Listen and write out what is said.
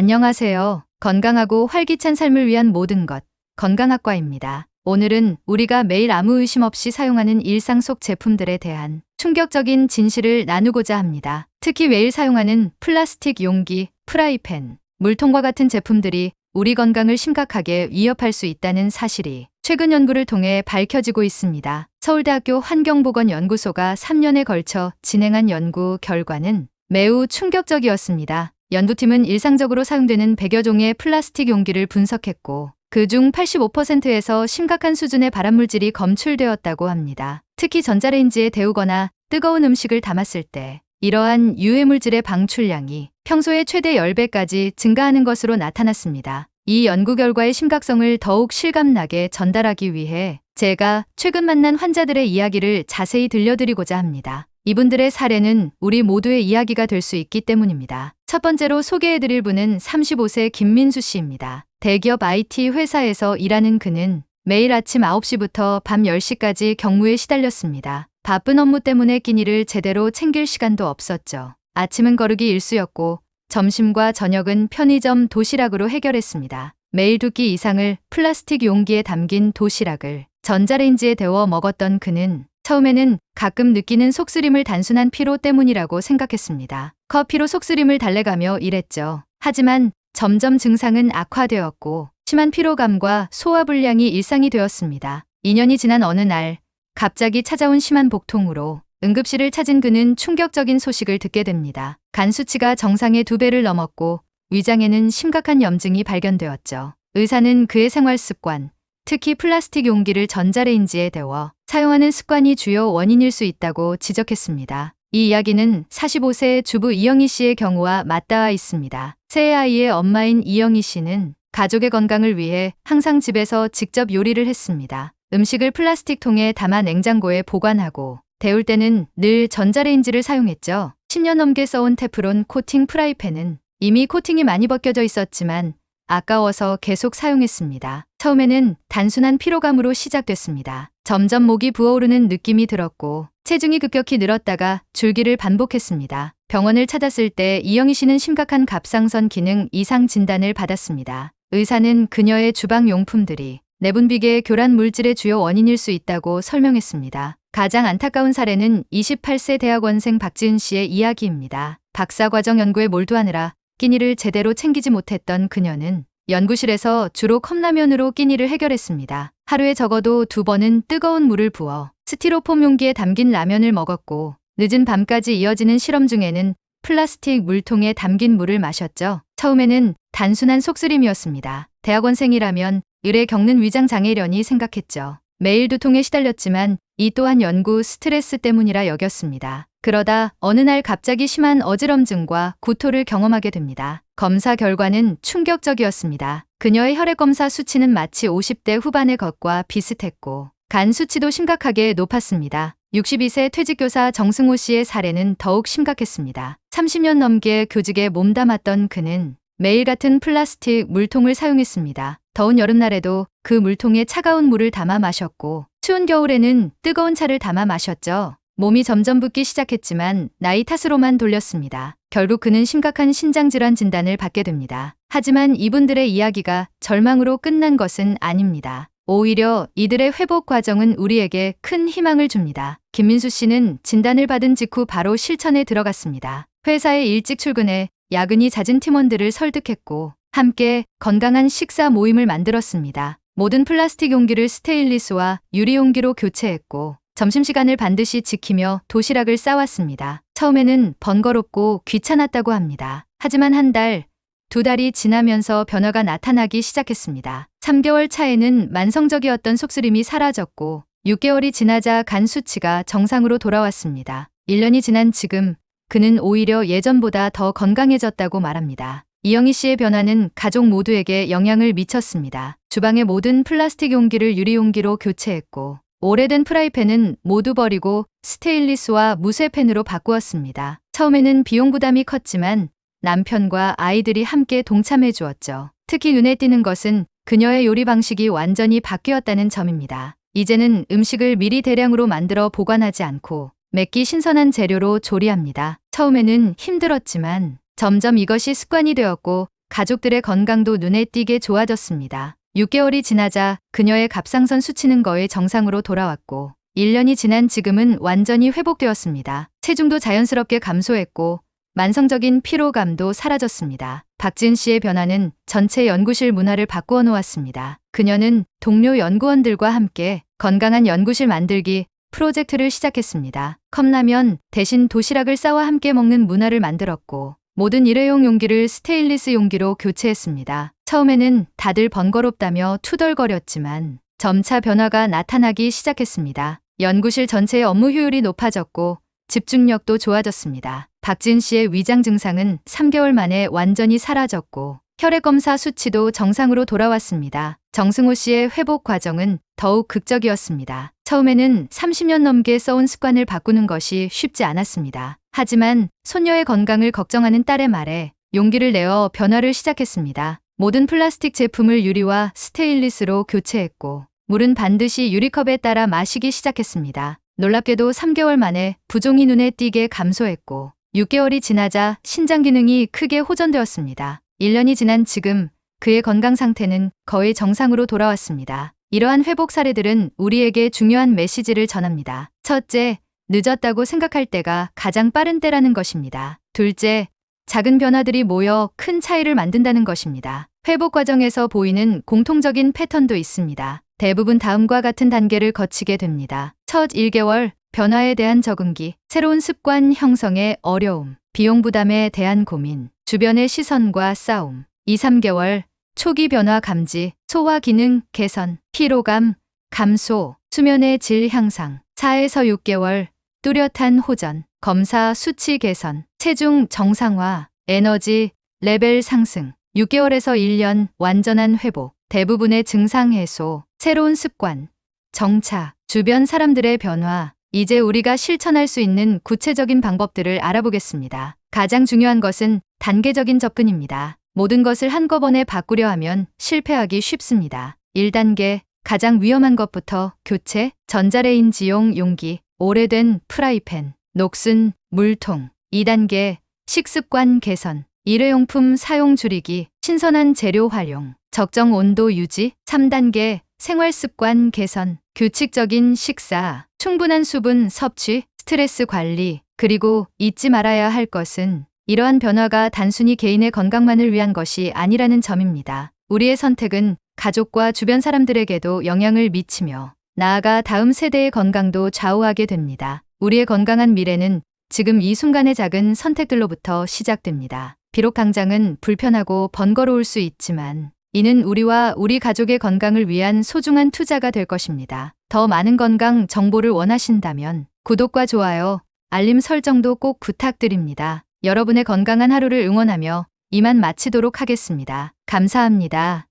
안녕하세요. 건강하고 활기찬 삶을 위한 모든 것, 건강학과입니다. 오늘은 우리가 매일 아무 의심 없이 사용하는 일상 속 제품들에 대한 충격적인 진실을 나누고자 합니다. 특히 매일 사용하는 플라스틱 용기, 프라이팬, 물통과 같은 제품들이 우리 건강을 심각하게 위협할 수 있다는 사실이 최근 연구를 통해 밝혀지고 있습니다. 서울대학교 환경보건연구소가 3년에 걸쳐 진행한 연구 결과는 매우 충격적이었습니다. 연구팀은 일상적으로 사용되는 100여 종의 플라스틱 용기를 분석했고, 그중 85%에서 심각한 수준의 발암물질이 검출되었다고 합니다. 특히 전자레인지에 데우거나 뜨거운 음식을 담았을 때 이러한 유해물질의 방출량이 평소의 최대 10배까지 증가하는 것으로 나타났습니다. 이 연구 결과의 심각성을 더욱 실감나게 전달하기 위해 제가 최근 만난 환자들의 이야기를 자세히 들려드리고자 합니다. 이분들의 사례는 우리 모두의 이야기가 될 수 있기 때문입니다. 첫 번째로 소개해드릴 분은 35세 김민수 씨입니다. 대기업 IT 회사에서 일하는 그는 매일 아침 9시부터 밤 10시까지 경무에 시달렸습니다. 바쁜 업무 때문에 끼니를 제대로 챙길 시간도 없었죠. 아침은 거르기 일수였고 점심과 저녁은 편의점 도시락으로 해결했습니다. 매일 두 끼 이상을 플라스틱 용기에 담긴 도시락을 전자레인지에 데워 먹었던 그는 처음에는 가끔 느끼는 속쓰림을 단순한 피로 때문이라고 생각했습니다. 커피로 속쓰림을 달래가며 일했죠. 하지만 점점 증상은 악화되었고 심한 피로감과 소화불량이 일상이 되었습니다. 2년이 지난 어느 날 갑자기 찾아온 심한 복통으로 응급실을 찾은 그는 충격적인 소식을 듣게 됩니다. 간 수치가 정상의 두 배를 넘었고 위장에는 심각한 염증이 발견되었죠. 의사는 그의 생활 습관, 특히 플라스틱 용기를 전자레인지에 데워 사용하는 습관이 주요 원인일 수 있다고 지적했습니다. 이 이야기는 45세 주부 이영희 씨의 경우와 맞닿아 있습니다. 새 아이의 엄마인 이영희 씨는 가족의 건강을 위해 항상 집에서 직접 요리를 했습니다. 음식을 플라스틱 통에 담아 냉장고에 보관하고 데울 때는 늘 전자레인지를 사용했죠. 10년 넘게 써온 테프론 코팅 프라이팬은 이미 코팅이 많이 벗겨져 있었지만 아까워서 계속 사용했습니다. 처음에는 단순한 피로감으로 시작됐습니다. 점점 목이 부어오르는 느낌이 들었고 체중이 급격히 늘었다가 줄기를 반복했습니다. 병원을 찾았을 때 이영희 씨는 심각한 갑상선 기능 이상 진단을 받았습니다. 의사는 그녀의 주방 용품들이 내분비계의 교란 물질의 주요 원인일 수 있다고 설명했습니다. 가장 안타까운 사례는 28세 대학원생 박지은 씨의 이야기입니다. 박사과정 연구에 몰두하느라 끼니를 제대로 챙기지 못했던 그녀는 연구실에서 주로 컵라면으로 끼니를 해결했습니다. 하루에 적어도 두 번은 뜨거운 물을 부어 스티로폼 용기에 담긴 라면을 먹었고 늦은 밤까지 이어지는 실험 중에는 플라스틱 물통에 담긴 물을 마셨죠. 처음에는 단순한 속쓰림이었습니다. 대학원생이라면 을에 겪는 위장 장애련이 생각했죠. 매일 두통에 시달렸지만 이 또한 연구 스트레스 때문이라 여겼습니다. 그러다 어느 날 갑자기 심한 어지럼증과 구토를 경험하게 됩니다. 검사 결과는 충격적이었습니다. 그녀의 혈액검사 수치는 마치 50대 후반의 것과 비슷했고 간 수치도 심각하게 높았습니다. 62세 퇴직교사 정승호 씨의 사례는 더욱 심각했습니다. 30년 넘게 교직에 몸담았던 그는 매일 같은 플라스틱 물통을 사용했습니다. 더운 여름날에도 그 물통에 차가운 물을 담아 마셨고 추운 겨울에는 뜨거운 차를 담아 마셨죠. 몸이 점점 붓기 시작했지만 나이 탓으로만 돌렸습니다. 결국 그는 심각한 신장질환 진단을 받게 됩니다. 하지만 이분들의 이야기가 절망으로 끝난 것은 아닙니다. 오히려 이들의 회복 과정은 우리에게 큰 희망을 줍니다. 김민수 씨는 진단을 받은 직후 바로 실천에 들어갔습니다. 회사에 일찍 출근해 야근이 잦은 팀원들을 설득했고 함께 건강한 식사 모임을 만들었습니다. 모든 플라스틱 용기를 스테인리스와 유리 용기로 교체했고 점심시간을 반드시 지키며 도시락을 싸왔습니다. 처음에는 번거롭고 귀찮았다고 합니다. 하지만 한 달, 두 달이 지나면서 변화가 나타나기 시작했습니다. 3개월 차에는 만성적이었던 속쓰림이 사라졌고 6개월이 지나자 간 수치가 정상으로 돌아왔습니다. 1년이 지난 지금 그는 오히려 예전보다 더 건강해졌다고 말합니다. 이영희 씨의 변화는 가족 모두에게 영향을 미쳤습니다. 주방의 모든 플라스틱 용기를 유리 용기로 교체했고 오래된 프라이팬은 모두 버리고 스테인리스와 무쇠팬으로 바꾸었습니다. 처음에는 비용 부담이 컸지만 남편과 아이들이 함께 동참해 주었죠. 특히 눈에 띄는 것은 그녀의 요리 방식이 완전히 바뀌었다는 점입니다. 이제는 음식을 미리 대량으로 만들어 보관하지 않고 맵기 신선한 재료로 조리합니다. 처음에는 힘들었지만 점점 이것이 습관이 되었고 가족들의 건강도 눈에 띄게 좋아졌습니다. 6개월이 지나자 그녀의 갑상선 수치는 거의 정상으로 돌아왔고 1년이 지난 지금은 완전히 회복되었습니다. 체중도 자연스럽게 감소했고 만성적인 피로감도 사라졌습니다. 박진 씨의 변화는 전체 연구실 문화를 바꾸어 놓았습니다. 그녀는 동료 연구원들과 함께 건강한 연구실 만들기 프로젝트를 시작했습니다. 컵라면 대신 도시락을 싸와 함께 먹는 문화를 만들었고 모든 일회용 용기를 스테인리스 용기로 교체했습니다. 처음에는 다들 번거롭다며 투덜거렸지만 점차 변화가 나타나기 시작했습니다. 연구실 전체의 업무 효율이 높아졌고 집중력도 좋아졌습니다. 박진 씨의 위장 증상은 3개월 만에 완전히 사라졌고 혈액 검사 수치도 정상으로 돌아왔습니다. 정승호 씨의 회복 과정은 더욱 극적이었습니다. 처음에는 30년 넘게 써온 습관을 바꾸는 것이 쉽지 않았습니다. 하지만 손녀의 건강을 걱정하는 딸의 말에 용기를 내어 변화를 시작했습니다. 모든 플라스틱 제품을 유리와 스테인리스로 교체했고 물은 반드시 유리컵에 따라 마시기 시작했습니다. 놀랍게도 3개월 만에 부종이 눈에 띄게 감소했고 6개월이 지나자 신장 기능이 크게 호전되었습니다. 1년이 지난 지금 그의 건강 상태는 거의 정상으로 돌아왔습니다. 이러한 회복 사례들은 우리에게 중요한 메시지를 전합니다. 첫째, 늦었다고 생각할 때가 가장 빠른 때라는 것입니다. 둘째, 작은 변화들이 모여 큰 차이를 만든다는 것입니다. 회복 과정에서 보이는 공통적인 패턴도 있습니다. 대부분 다음과 같은 단계를 거치게 됩니다. 첫 1개월, 변화에 대한 적응기, 새로운 습관 형성의 어려움, 비용 부담에 대한 고민, 주변의 시선과 싸움. 2, 3개월, 초기 변화 감지, 소화 기능 개선, 피로감, 감소, 수면의 질 향상. 4에서 6개월, 뚜렷한 호전, 검사 수치 개선, 체중 정상화, 에너지 레벨 상승. 6개월에서 1년 완전한 회복, 대부분의 증상 해소, 새로운 습관, 정착, 주변 사람들의 변화. 이제 우리가 실천할 수 있는 구체적인 방법들을 알아보겠습니다. 가장 중요한 것은 단계적인 접근입니다. 모든 것을 한꺼번에 바꾸려 하면 실패하기 쉽습니다. 1단계, 가장 위험한 것부터 교체, 전자레인지용 용기, 오래된 프라이팬, 녹슨 물통. 2단계, 식습관 개선, 일회용품 사용 줄이기, 신선한 재료 활용, 적정 온도 유지. 3단계, 생활습관 개선, 규칙적인 식사, 충분한 수분 섭취, 스트레스 관리, 그리고 잊지 말아야 할 것은 이러한 변화가 단순히 개인의 건강만을 위한 것이 아니라는 점입니다. 우리의 선택은 가족과 주변 사람들에게도 영향을 미치며 나아가 다음 세대의 건강도 좌우하게 됩니다. 우리의 건강한 미래는 지금 이 순간의 작은 선택들로부터 시작됩니다. 비록 당장은 불편하고 번거로울 수 있지만 이는 우리와 우리 가족의 건강을 위한 소중한 투자가 될 것입니다. 더 많은 건강 정보를 원하신다면 구독과 좋아요, 알림 설정도 꼭 부탁드립니다. 여러분의 건강한 하루를 응원하며 이만 마치도록 하겠습니다. 감사합니다.